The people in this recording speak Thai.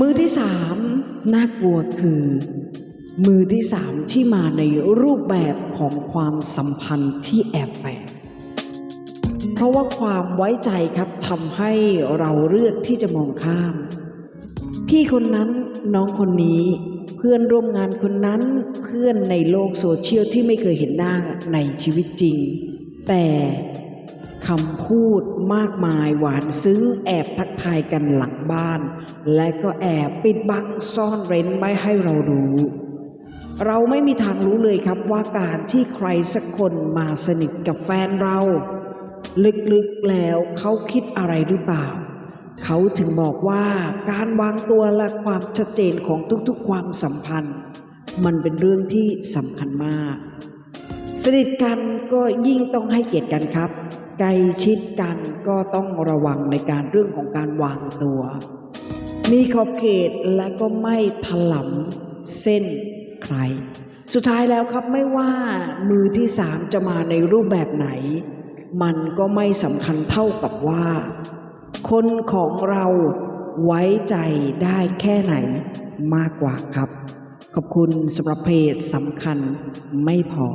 มือที่สามน่ากลัวคือ มือที่สามที่มาในรูปแบบของความสัมพันธ์ที่แอบแฝงเพราะว่าความไว้ใจครับทำให้เราเลือกที่จะมองข้าม พี่คนนั้นน้องคนนี้เพื่อนร่วมงานคนนั้นเพื่อนในโลกโซเชียลที่ไม่เคยเห็นหน้าในชีวิตจริง แต่ คำพูดมากมายหวานซึ้งแอบทักทายกันหลังบ้าน และก็แอบปิดบังซ่อนเร้นไม่ให้เรารู้ เราไม่มีทางรู้เลยครับว่าการที่ใครสักคนมาสนิทกับแฟนเรา ลึกๆแล้วเขาคิดอะไรหรือเปล่า เขาถึงบอกว่าการวางตัวและความชัดเจนของทุกๆความสัมพันธ์ มันเป็นเรื่องที่สำคัญมาก สนิทกันก็ยิ่งต้องให้เกียรติกันครับใกล้ชิดกันก็ต้องระวังในการเรื่องของการวางตัว มีขอบเขตและก็ไม่ถลำเส้นใคร สุดท้ายแล้วครับไม่ว่ามือที่สามจะมาในรูปแบบไหน มันก็ไม่สำคัญเท่ากับว่า คนของเราไว้ใจได้แค่ไหนมากกว่าครับ ขอบคุณสำหรับเพจสำคัญไม่พอ